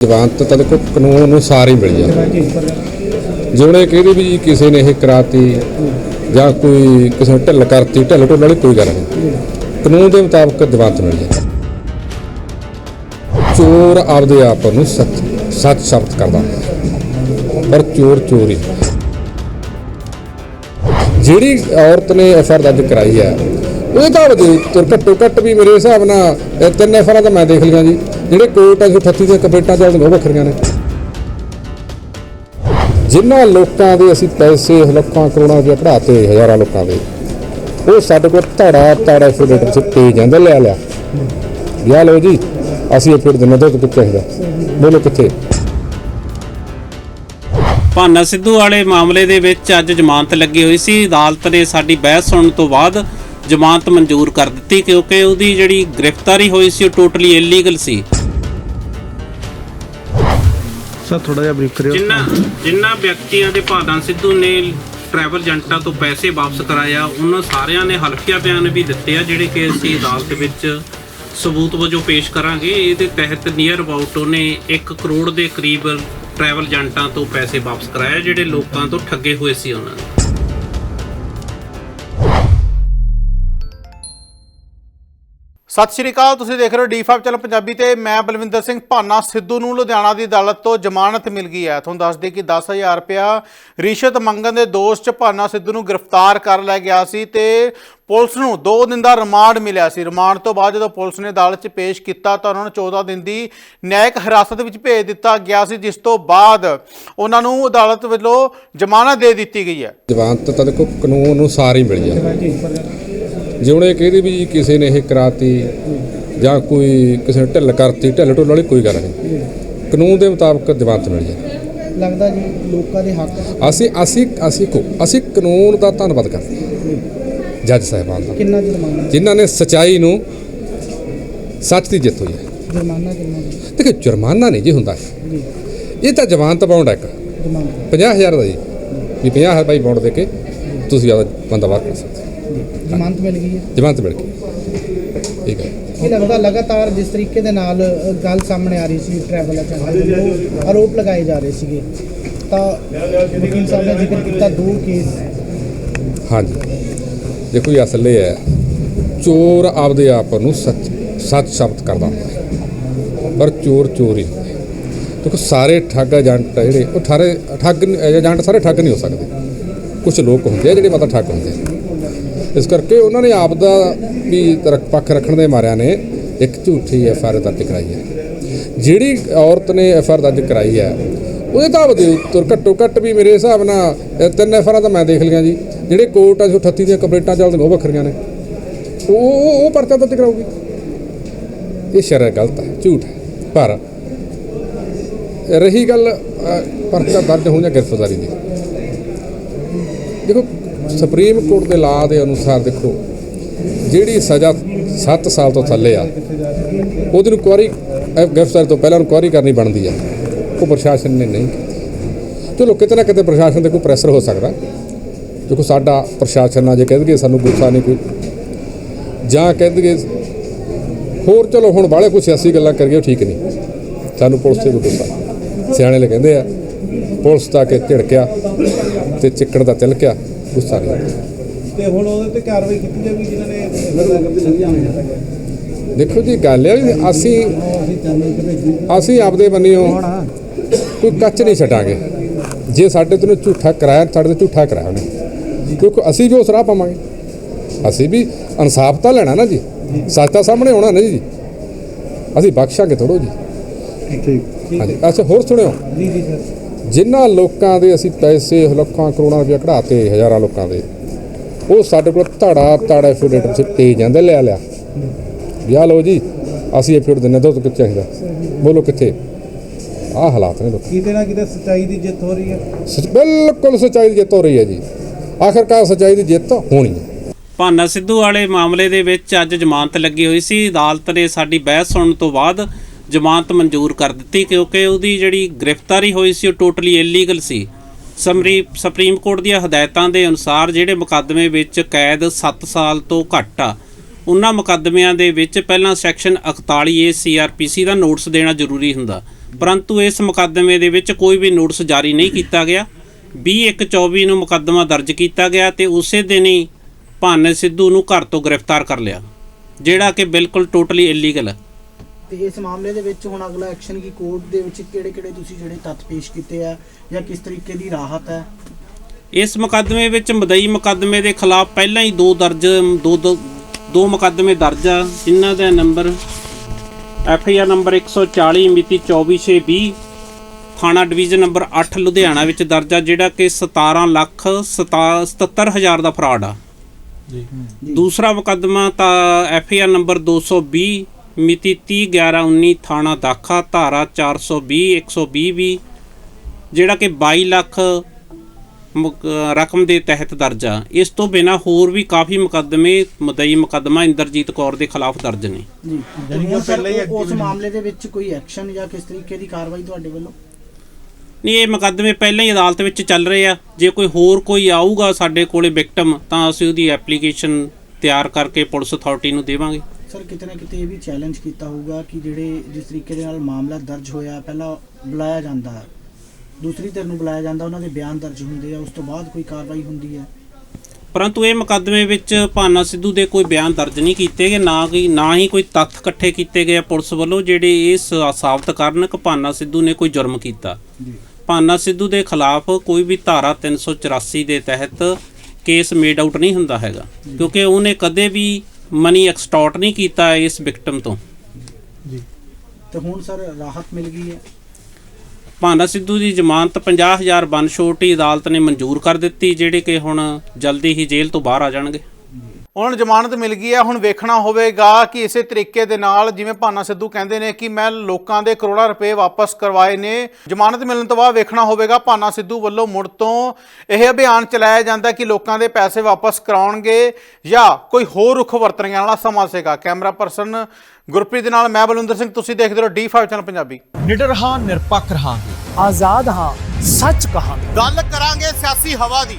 ਜਵਾਨਤ ਤਾਂ ਦੇਖੋ ਕਾਨੂੰਨ ਅਨੁਸਾਰ ਹੀ ਮਿਲ ਜਾਂਦੀ। ਜੇ ਕਹਿੰਦੇ ਵੀ ਕਿਸੇ ਨੇ ਇਹ ਕਰਾਤੀ ਜਾਂ ਕੋਈ ਕਿਸੇ ਨੇ ਢਿੱਲ ਕਰਤੀ, ਢਿੱਲ ਢੁੱਲ ਵਾਲੀ ਕੋਈ ਗੱਲ ਨਹੀਂ। ਕਾਨੂੰਨ ਦੇ ਮੁਤਾਬਕ ਜਵਾਨਤ ਮਿਲ ਜਾਂਦੀ। ਚੋਰ ਆਪਦੇ ਆਪ ਨੂੰ ਸੱਚ ਸੱਚ ਸ਼ਬਦ ਕਰਦਾ ਪਰ ਚੋਰ ਚੋਰ ਹੀ ਜਿਹੜੀ ਔਰਤ ਨੇ ਐਫਆਰ ਦਰਜ ਕਰਾਈ ਹੈ, ਉਹ ਤਾਂ ਵਧੇ ਘੱਟੋ ਘੱਟ ਵੀ ਮੇਰੇ ਹਿਸਾਬ ਨਾਲ ਇਹ ਤਿੰਨ ਐਫਆਰਾਂ ਤਾਂ ਮੈਂ ਦੇਖ ਲਿਆ ਜੀ। ਜਿਹੜੇ ਕੋਰਟ 138 ਦੇ ਕਪੇਟਾਂ ਚੱਲਦੀਆਂ ਉਹ ਵੱਖਰੀਆਂ ਨੇ। ਜਿਨ੍ਹਾਂ ਲੋਕਾਂ ਦੇ ਅਸੀਂ ਪੈਸੇ, ਲੱਖਾਂ, ਕਰੋੜਾਂ ਰੁਪਏ ਕਢਾਤੇ, ਹਜ਼ਾਰਾਂ ਲੋਕਾਂ ਦੇ, ਉਹ ਸਾਡੇ ਕੋਲ ਧੜਾ ਧੜਾ ਐਫੀਡੇਟ ਚ ਪੇ ਜਾਂਦੇ, ਲੈ ਲਿਆ। ਲਿਆ ਲਓ ਜੀ, ਅਸੀਂ ਐਫੀਡ ਦਿੰਦੇ ਦੁੱਧ ਕਿੱਥੇ ਚਾਹੀਦਾ ਬੋਲੋ ਕਿੱਥੇ? ਭਾਨਾ ਸਿੱਧੂ ਵਾਲੇ ਮਾਮਲੇ ਦੇ ਵਿੱਚ ਅੱਜ ਜ਼ਮਾਨਤ ਲੱਗੀ ਹੋਈ ਸੀ। ਅਦਾਲਤ ਨੇ ਸਾਡੀ ਬਹਿਸ ਸੁਣਨ ਤੋਂ ਬਾਅਦ ਜ਼ਮਾਨਤ ਮਨਜ਼ੂਰ ਕਰ ਦਿੱਤੀ, ਕਿਉਂਕਿ ਉਹਦੀ ਜਿਹੜੀ ਗ੍ਰਿਫਤਾਰੀ ਹੋਈ ਸੀ, ਉਹ ਟੋਟਲੀ ਇਲੀਗਲ ਸੀ। ਸਰ ਥੋੜਾ ਜਿਹਾ ਬਰੀਫ ਕਰਿਓ। ਜਿਨ੍ਹਾਂ ਜਿਨ੍ਹਾਂ ਵਿਅਕਤੀਆਂ ਦੇ ਭਾਨਾ ਸਿੱਧੂ ਨੇ ਟਰੈਵਲ ਏਜੰਟਾਂ ਤੋਂ ਪੈਸੇ ਵਾਪਸ ਕਰਾਇਆ, ਉਹਨਾਂ ਸਾਰਿਆਂ ਨੇ ਹਲਫੀਆ ਬਿਆਨ ਵੀ ਦਿੱਤੇ ਆ, ਜਿਹੜੇ ਕਿ ਅਸੀਂ ਅਦਾਲਤ ਵਿੱਚ ਸਬੂਤ ਵਜੋਂ ਪੇਸ਼ ਕਰਾਂਗੇ। ਇਹਦੇ ਤਹਿਤ ਨੀਅਰ ਅਬਾਊਟ ਉਹਨੇ 1 ਕਰੋੜ ਦੇ ਕਰੀਬ ਟਰੈਵਲ ਏਜੰਟਾਂ ਤੋਂ ਪੈਸੇ ਵਾਪਸ ਕਰਾਇਆ ਜਿਹੜੇ ਲੋਕਾਂ ਤੋਂ ਠੱਗੇ ਹੋਏ ਸੀ ਉਹਨਾਂ ਨੇ ਸਤਿ ਸ਼੍ਰੀ ਅਕਾਲ, ਤੁਸੀਂ ਦੇਖ ਰਹੇ ਹੋ ਡੀ5 ਚੈਨਲ ਪੰਜਾਬੀ ਤੇ ਮੈਂ ਬਲਵਿੰਦਰ ਸਿੰਘ ਭਾਨਾ ਸਿੱਧੂ ਨੂੰ ਲੁਧਿਆਣਾ ਦੀ ਅਦਾਲਤ ਤੋਂ ਜ਼ਮਾਨਤ ਮਿਲ ਗਈ ਹੈ। ਤੁਹਾਨੂੰ ਦੱਸ ਦਈਏ ਕਿ 10000 ਰੁਪਇਆ ਰਿਸ਼ਵਤ ਮੰਗਣ ਦੇ ਦੋਸ਼ 'ਚ ਭਾਨਾ ਸਿੱਧੂ ਨੂੰ ਗ੍ਰਿਫਤਾਰ ਕਰ ਲਿਆ ਗਿਆ ਸੀ ਤੇ ਪੁਲਿਸ ਨੂੰ 2 ਦਿਨ ਦਾ ਰਿਮਾਂਡ ਮਿਲਿਆ ਸੀ। ਰਿਮਾਂਡ ਤੋਂ ਬਾਅਦ ਜਦੋਂ ਪੁਲਿਸ ਨੇ ਅਦਾਲਤ 'ਚ ਪੇਸ਼ ਕੀਤਾ ਤਾਂ ਉਹਨਾਂ ਨੂੰ 14 ਦਿਨ ਦੀ ਨਿਆਇਕ ਹਿਰਾਸਤ ਵਿੱਚ ਭੇਜ ਦਿੱਤਾ ਗਿਆ ਸੀ, ਜਿਸ ਤੋਂ ਬਾਅਦ ਉਹਨਾਂ ਨੂੰ ਅਦਾਲਤ ਵੱਲੋਂ ਜ਼ਮਾਨਤ ਦੇ ਦਿੱਤੀ ਗਈ ਹੈ। ਜਵਾਨਤ ਤਾਂ ਦੇਖੋ ਕਾਨੂੰਨ ਅਨੁਸਾਰ ਹੀ ਮਿਲ ਜਾਂਦੀ ਜੇ ਉਹਨੇ ਕਹਿੰਦੀ ਵੀ ਜੀ ਕਿਸੇ ਨੇ ਇਹ ਕਰਾਤੀ ਜਾਂ ਕੋਈ ਕਿਸੇ ਨੇ ਢਿੱਲ ਕਰਤੀ ਢਿੱਲ ਢੁੱਲ ਵਾਲੀ ਕੋਈ ਗੱਲ ਨਹੀਂ। ਕਾਨੂੰਨ ਦੇ ਮੁਤਾਬਕ ਜਵਾਨਤ ਮਿਲ ਜਾਂਦੀ ਲੱਗਦਾ ਜੀ ਲੋਕਾਂ ਦੇ ਹੱਕ ਅਸੀਂ ਅਸੀਂ ਅਸੀਂ ਕੋ ਅਸੀਂ ਕਾਨੂੰਨ ਦਾ ਧੰਨਵਾਦ ਕਰਦੇ ਹਾਂ। ਜੱਜ ਸਾਹਿਬਾਨ ਦਾ। ਕਿੰਨਾ ਜੁਰਮਾਨਾ? ਜਿਨ੍ਹਾਂ ਨੇ ਸਚਾਈ ਨੂੰ ਸੱਚ ਦੀ ਜਿੱਤ ਹੋਈ ਹੈ। ਜੁਰਮਾਨਾ ਕਿੰਨਾ ਜੀ? ਦੇਖੋ ਜੁਰਮਾਨਾ ਨਹੀਂ ਜੀ ਹੁੰਦਾ। ਜੀ। ਇਹ ਤਾਂ ਜਵਾਨਤ ਬਾਉਂਡ ਹੈ ਇੱਕ। ਜੁਰਮਾਨਾ। 50000 ਦਾ ਜੀ। ਵੀ 50000 ਰੁਪਏ ਬਾਉਂਡ ਦੇ ਕੇ ਤੁਸੀਂ ਆਪਦਾ ਬੰਦਾ ਬਾਹਰ ਕਰ ਸਕਦੇ ਜ਼ਮਾਨਤ ਮਿਲ ਗਈ ਹੈ। ਜਵਾਨਤ ਮਿਲ ਗਈ। ਠੀਕ ਹੈ। ਇਹ ਲੱਗਦਾ ਲਗਾਤਾਰ ਜਿਸ ਤਰੀਕੇ ਦੇ ਨਾਲ ਗੱਲ ਸਾਹਮਣੇ ਆ ਰਹੀ ਸੀ ਟਰੈਵਲ ਦੇ ਵੱਲੋਂ ਆਰੋਪ ਲਗਾਏ ਜਾ ਰਹੇ ਸੀਗੇ। ਤਾਂ ਵਕੀਲ ਸਾਹਿਬ ਨੇ ਜ਼ਿਕਰ ਕੀਤਾ ਦੋ ਕੇਸ ਹਾਂਜੀ। ਦੇਖੋ ਇਹ ਅਸਲ ਇਹ ਹੈ ਚੋਰ ਆਪਦੇ ਆਪ ਨੂੰ ਸੱਚ ਸੱਚ ਸ਼ਬਦ ਕਰਦਾ ਹੁੰਦਾ ਪਰ ਚੋਰ ਚੋਰ ਦੇਖੋ ਸਾਰੇ ਠੱਗ ਏਜੰਟ ਜਿਹੜੇ ਉਹ ਠਾਰੇ ਠੱਗ ਏਜੰਟ ਸਾਰੇ ਠੱਗ ਨਹੀਂ ਹੋ ਸਕਦੇ। ਕੁਝ ਲੋਕ ਹੁੰਦੇ ਆ ਜਿਹੜੇ ਮਤਲਬ ਠੱਗ ਹੁੰਦੇ ਇਸ ਕਰਕੇ ਉਹਨਾਂ ਨੇ ਆਪ ਦਾ ਵੀ ਪੱਖ ਰੱਖਣ ਦੇ ਮਾਰਿਆ ਨੇ ਇੱਕ ਝੂਠੀ ਐਫ ਆਰ ਦਰਜ ਕਰਾਈ ਹੈ। ਜਿਹੜੀ ਔਰਤ ਨੇ ਐਫ ਆਰ ਦਰਜ ਕਰਾਈ ਹੈ, ਉਹਦੇ ਤਾਂ ਦੇ ਤੁਰ ਘੱਟੋ ਘੱਟ ਵੀ ਮੇਰੇ ਹਿਸਾਬ ਨਾਲ, ਇਹ ਤਿੰਨ ਐਫ ਆਰਾਂ ਤਾਂ ਮੈਂ ਦੇਖ ਲਿਆ ਜੀ। ਜਿਹੜੇ ਕੋਰਟ 138 ਦੀਆਂ ਕੰਪਲੇਂਟਾਂ ਚੱਲਦੀਆਂ, ਉਹ ਵੱਖਰੀਆਂ ਨੇ। ਉਹ ਉਹ ਪਰਚਾ ਦਰਜ ਕਰਾਉਗੀ ਇਹ ਸ਼ਰਅ ਗਲਤ ਹੈ, ਝੂਠ ਹੈ। ਪਰ ਰਹੀ ਗੱਲ ਪਰਚਾ ਦਰਜ ਹੋਣ ਜਾਂ ਗ੍ਰਿਫਤਾਰੀ ਦੀ। ਦੇਖੋ ਸੁਪਰੀਮ ਕੋਰਟ ਦੇ ਲਾ ਦੇ ਅਨੁਸਾਰ ਦੇਖੋ ਜਿਹੜੀ ਸਜ਼ਾ 7 ਸਾਲ ਤੋਂ ਥੱਲੇ ਆ ਉਹਦੀ ਨੂੰ ਕੁਆਰੀ ਅ, ਗ੍ਰਿਫਤਾਰੀ ਤੋਂ ਪਹਿਲਾਂ ਨੂੰ ਕਰਨੀ ਬਣਦੀ ਆ। ਉਹ ਪ੍ਰਸ਼ਾਸਨ ਨੇ ਨਹੀਂ ਕੀਤੀ। ਚਲੋ ਕਿਤੇ ਨਾ ਕਿਤੇ ਪ੍ਰਸ਼ਾਸਨ ਤੇ ਕੋਈ ਪ੍ਰੈਸ਼ਰ ਹੋ ਸਕਦਾ। ਦੇਖੋ ਸਾਡਾ ਪ੍ਰਸ਼ਾਸਨ ਆ ਜੇ ਕਹਿ ਦਈਏ ਸਾਨੂੰ ਗੁੱਸਾ ਨਹੀਂ ਕੋਈ ਜਾਂ ਕਹਿ ਦਈਏ ਹੋਰ ਚਲੋ ਹੁਣ ਬਾਹਲੇ ਕੋਈ ਸਿਆਸੀ ਗੱਲਾਂ ਕਰੀਏ ਉਹ ਠੀਕ ਨਹੀਂ। ਸਾਨੂੰ ਪੁਲਿਸ ਤੇ ਵੀ ਗੁੱਸਾ ਸਿਆਣੇ ਲੈ ਕਹਿੰਦੇ ਆ ਪੁਲਿਸ ਤਾਂ ਕਿ ਝਿੜਕਿਆ ਤੇ ਚਿੱਕੜ ਦਾ ਤਿਲਕਿਆ। ਗੁੱਸਾ ਨਹੀਂ ਤੇ ਹੁਣ ਉਹਦੇ ਤੇ ਕਾਰਵਾਈ ਕੀਤੀ ਜਾਊਗੀ ਜਿਨ੍ਹਾਂ ਨੇ ਦੇਖੋ ਜੀ ਗੱਲ ਇਹ ਵੀ ਅਸੀਂ ਅਸੀਂ ਆਪਦੇ ਬੰਨਿਓ ਕੋਈ ਕੱਚ ਨਹੀਂ ਛੱਡਾਂਗੇ। ਜੇ ਸਾਡੇ ਤੋਂ ਝੂਠਾ ਕਰਾਇਆ ਸਾਡੇ ਤੋਂ ਝੂਠਾ ਕਰਾਇਆ ਉਹਨੇ। ਕਿਉਂਕਿ ਅਸੀਂ ਵੀ ਉਸ ਰਾਹ ਪਾਵਾਂਗੇ। ਅਸੀਂ ਵੀ ਇਨਸਾਫ ਤਾਂ ਲੈਣਾ ਨਾ ਜੀ। ਸੱਚ ਤਾਂ ਸਾਹਮਣੇ ਆਉਣਾ ਨਾ ਜੀ। ਅਸੀਂ ਬਖਸ਼ਾਂਗੇ ਥੋੜੋ ਜੀ। ਠੀਕ। ਹਾਂਜੀ। ਅੱਛਾ ਹੋਰ ਸੁਣਿਓ। ਜੀ ਜੀ ਸਰ। ਜਿਨ੍ਹਾਂ ਲੋਕਾਂ ਦੇ ਅਸੀਂ ਪੈਸੇ ਲੱਖਾਂ ਕਰੋੜਾਂ ਰੁਪਏ ਕਢਾਤੇ ਹਜ਼ਾਰਾਂ ਲੋਕਾਂ ਦੇ ਉਹ ਸਾਡੇ ਕੋਲ ਧੜਾ ਧੜਾ ਐਫੀਡੇਟ ਚ ਪੇ ਜਾਂਦੇ ਲੈ ਲਿਆ। ਲਿਆ ਲਓ ਜੀ ਅਸੀਂ ਐਫੀਡ ਦਿੰਦੇ ਦੁੱਧ ਕਿੱਥੇ ਚਾਹੀਦਾ? ਬੋਲੋ ਕਿੱਥੇ? ਆਹ ਹਾਲਾਤ ਨੇ ਲੋਕ। ਕਿਤੇ ਨਾ ਕਿਤੇ ਸੱਚਾਈ ਦੀ ਜਿੱਤ ਹੋ ਰਹੀ ਹੈ। ਬਿਲਕੁਲ ਸੱਚਾਈ ਦੀ ਜਿੱਤ ਹੋ ਰਹੀ ਹੈ ਜੀ। ਆਖਰਕਾਰ ਸੱਚਾਈ ਦੀ ਜਿੱਤ ਹੋਣੀ ਹੈ। ਭਾਨਾ ਸਿੱਧੂ ਵਾਲੇ ਮਾਮਲੇ ਦੇ ਵਿੱਚ ਅੱਜ ਜ਼ਮਾਨਤ ਲੱਗੀ ਹੋਈ ਸੀ। ਅਦਾਲਤ ਨੇ ਸਾਡੀ ਬਹਿਸ ਸੁਣਨ ਤੋਂ ਬਾਅਦ ਜ਼ਮਾਨਤ ਮਨਜ਼ੂਰ ਕਰ ਦਿੱਤੀ ਕਿਉਂਕਿ ਉਹਦੀ ਜਿਹੜੀ ਗ੍ਰਿਫਤਾਰੀ ਹੋਈ ਸੀ ਉਹ ਟੋਟਲੀ ਇਲੀਗਲ ਸੀ। ਸਮਰੀ ਸੁਪਰੀਮ ਕੋਰਟ ਦੀਆਂ ਹਦਾਇਤਾਂ ਦੇ ਅਨੁਸਾਰ ਜਿਹੜੇ ਮੁਕੱਦਮੇ ਵਿੱਚ ਕੈਦ 7 ਸਾਲ ਤੋਂ ਘੱਟ ਆ, ਉਹਨਾਂ ਮੁਕੱਦਮਿਆਂ ਦੇ ਵਿੱਚ ਪਹਿਲਾਂ ਸੈਕਸ਼ਨ 41 ਏ ਸੀਆਰਪੀਸੀ ਦਾ ਨੋਟਿਸ ਦੇਣਾ ਜ਼ਰੂਰੀ ਹੁੰਦਾ। ਪਰੰਤੂ ਇਸ ਮੁਕੱਦਮੇ ਦੇ ਵਿੱਚ ਕੋਈ ਵੀ ਨੋਟਿਸ ਜਾਰੀ ਨਹੀਂ ਕੀਤਾ ਗਿਆ। 2124 ਨੂੰ ਮੁਕੱਦਮਾ ਦਰਜ ਕੀਤਾ ਗਿਆ ਤੇ ਉਸੇ ਦਿਨ ਹੀ ਭਾਨੇ ਸਿੱਧੂ ਨੂੰ ਘਰ ਤੋਂ ਗ੍ਰਿਫਤਾਰ ਕਰ ਲਿਆ, ਜਿਹੜਾ ਕਿ ਬਿਲਕੁਲ ਟੋਟਲੀ ਇਲੀਗਲ ਹੈ ਤੇ ਇਸ ਮਾਮਲੇ ਦੇ ਵਿੱਚ ਹੁਣ ਅਗਲਾ ਐਕਸ਼ਨ ਕੀ ਕੋਰਟ ਦੇ ਵਿੱਚ ਕਿਹੜੇ ਕਿਹੜੇ ਤੁਸੀਂ ਜਿਹੜੇ ਤੱਥ ਪੇਸ਼ ਕੀਤੇ ਆ ਜਾਂ ਕਿਸ ਤਰੀਕੇ ਦੀ ਰਾਹਤ ਹੈ? ਇਸ ਮੁਕੱਦਮੇ ਵਿੱਚ ਮਦਈ ਮੁਕੱਦਮੇ ਦੇ ਖਿਲਾਫ ਪਹਿਲਾਂ ਹੀ ਦੋ ਦਰਜ ਦੋ ਦੋ ਮੁਕੱਦਮੇ ਦਰਜ ਆ। ਜਿਨ੍ਹਾਂ ਦਾ number F I R number 140 ਮਿਤੀ 2420 ਥਾਣਾ ਡਿਵੀਜ਼ਨ ਨੰਬਰ 8 ਲੁਧਿਆਣਾ ਵਿੱਚ ਦਰਜ ਆ ਜਿਹੜਾ ਕਿ 17 ਲੱਖ 77 ਹਜ਼ਾਰ ਦਾ ਫਰਾਡ ਆ। ਜੀ। ਦੂਸਰਾ ਮੁਕੱਦਮਾ ਤਾਂ ਐਫ ਆਈ ਆਰ ਨੰਬਰ 220 ਮਿਤੀ 30 11 19 ਥਾਣਾ ਦਾਖਾ ਧਾਰਾ 420 120 ਵੀ ਜਿਹੜਾ ਕਿ 22 ਲੱਖ ਮੁਕ- ਰਕਮ ਦੇ ਤਹਿਤ ਦਰਜ ਆ। ਇਸ ਤੋਂ ਬਿਨਾ ਹੋਰ ਵੀ ਕਾਫੀ ਮੁਕੱਦਮੇ ਮਦਈ ਮੁਕੱਦਮਾ ਇੰਦਰਜੀਤ ਕੌਰ ਦੇ ਖਿਲਾਫ ਦਰਜ ਨੇ। ਜੀ ਉਸ ਮਾਮਲੇ ਦੇ ਵਿੱਚ ਕੋਈ ਐਕਸ਼ਨ ਜਾਂ ਕਿਸ ਤਰੀਕੇ ਦੀ ਕਾਰਵਾਈ ਤੁਹਾਡੇ ਵੱਲੋਂ? ਨਹੀਂ ਇਹ ਮੁਕੱਦਮੇ ਪਹਿਲਾਂ ਹੀ ਅਦਾਲਤ ਵਿੱਚ ਚੱਲ ਰਹੇ ਆ। ਜੇ ਕੋਈ ਹੋਰ ਕੋਈ ਆਊਗਾ ਸਾਡੇ ਕੋਲੇ ਵਿਕਟਮ ਤਾਂ ਅਸੀਂ ਉਹਦੀ ਐਪਲੀਕੇਸ਼ਨ ਤਿਆਰ ਕਰਕੇ ਪੁਲਿਸ ਅਥਾਰਟੀ ਨੂੰ ਦੇਵਾਂਗੇ। ਸਰ ਕਿਤੇ ਨਾ ਕਿਤੇ ਇਹ ਵੀ ਚੈਲੰਜ ਕੀਤਾ ਹੋਊਗਾ ਕਿ ਜਿਹੜੇ ਜਿਸ ਤਰੀਕੇ ਦੇ ਨਾਲ ਮਾਮਲਾ ਦਰਜ ਹੋਇਆ ਪਹਿਲਾਂ ਬੁਲਾਇਆ ਜਾਂਦਾ ਹੈ। ਦੂਸਰੀ ਧਿਰ ਨੂੰ ਬੁਲਾਇਆ ਜਾਂਦਾ ਉਹਨਾਂ ਦੇ ਬਿਆਨ ਦਰਜ ਹੁੰਦੇ ਆ ਉਸ ਤੋਂ ਬਾਅਦ ਕੋਈ ਕਾਰਵਾਈ ਹੁੰਦੀ ਹੈ। ਪਰੰਤੂ ਇਹ ਮੁਕੱਦਮੇ ਵਿੱਚ ਭਾਨਾ ਸਿੱਧੂ ਦੇ ਕੋਈ ਬਿਆਨ ਦਰਜ ਨਹੀਂ ਕੀਤੇ ਗਏ ਨਾ ਕੋਈ ਨਾ ਹੀ ਕੋਈ ਤੱਥ ਇਕੱਠੇ ਕੀਤੇ ਗਏ ਪੁਲਿਸ ਵੱਲੋਂ ਜਿਹੜੇ ਇਹ ਸਾਬਤ ਕਰਨ ਕਿ ਭਾਨਾ ਸਿੱਧੂ ਨੇ ਕੋਈ ਜੁਰਮ ਕੀਤਾ। ਭਾਨਾ ਸਿੱਧੂ ਦੇ ਖਿਲਾਫ ਕੋਈ ਵੀ ਧਾਰਾ 384 ਦੇ ਤਹਿਤ ਕੇਸ ਮੇਡ ਆਊਟ ਨਹੀਂ ਹੁੰਦਾ ਹੈਗਾ ਕਿਉਂਕਿ ਉਹਨੇ ਕਦੇ ਵੀ ਮਨੀ ਐਕਸਟੋਰਟ ਨਹੀਂ ਕੀਤਾ ਇਸ ਵਿਕਟਮ ਤੋਂ। ਤੇ ਹੁਣ ਸਰ ਰਾਹਤ ਮਿਲ ਗਈ ਹੈ? ਭਾਨਾ ਸਿੱਧੂ ਦੀ ਜ਼ਮਾਨਤ 50000 ਬਨਸ਼ੋਟੀ ਅਦਾਲਤ ਨੇ ਮਨਜ਼ੂਰ ਕਰ ਦਿੱਤੀ ਜਿਹੜੇ ਕਿ ਹੁਣ ਜਲਦੀ ਹੀ ਜੇਲ੍ਹ ਤੋਂ ਬਾਹਰ ਆ ਜਾਣਗੇ। ਉਹਨਾਂ ਨੂੰ ਜ਼ਮਾਨਤ ਮਿਲ ਗਈ ਹੈ ਹੁਣ ਵੇਖਣਾ ਹੋਵੇਗਾ ਕਿ ਇਸੇ ਤਰੀਕੇ ਦੇ ਨਾਲ ਜਿਵੇਂ ਭਾਨਾ ਸਿੱਧੂ ਕਹਿੰਦੇ ਨੇ ਕਿ ਮੈਂ ਲੋਕਾਂ ਦੇ ਕਰੋੜਾਂ ਰੁਪਏ ਵਾਪਸ ਕਰਵਾਏ ਨੇ ਜ਼ਮਾਨਤ ਮਿਲਣ ਤੋਂ ਬਾਅਦ ਵੇਖਣਾ ਹੋਵੇਗਾ ਭਾਨਾ ਸਿੱਧੂ ਵੱਲੋਂ ਮੁੜ ਤੋਂ ਇਹ ਅਭਿਆਨ ਚਲਾਇਆ ਜਾਂਦਾ ਕਿ ਲੋਕਾਂ ਦੇ ਪੈਸੇ ਵਾਪਸ ਕਰਾਉਣਗੇ ਜਾਂ ਕੋਈ ਹੋਰ ਰੁਖ ਵਰਤਣਗੇ ਵਾਲਾ ਸਮਾਂ ਸੀਗਾ। ਕੈਮਰਾ ਪਰਸਨ ਗੁਰਪ੍ਰੀਤ ਦੇ ਨਾਲ ਮੈਂ ਬਲਵਿੰਦਰ ਸਿੰਘ ਤੁਸੀਂ ਦੇਖਦੇ ਰਹੋ D5 ਚੈਨਲ ਪੰਜਾਬੀ। ਨਿਡਰ ਹਾਂ ਨਿਰਪੱਖ ਰਹਾਂਗੇ। ਆਜ਼ਾਦ ਹਾਂ ਸੱਚ ਕਹਾਂਗੇ। ਗੱਲ ਕਰਾਂਗੇ ਸਿਆਸੀ ਹਵਾ ਦੀ।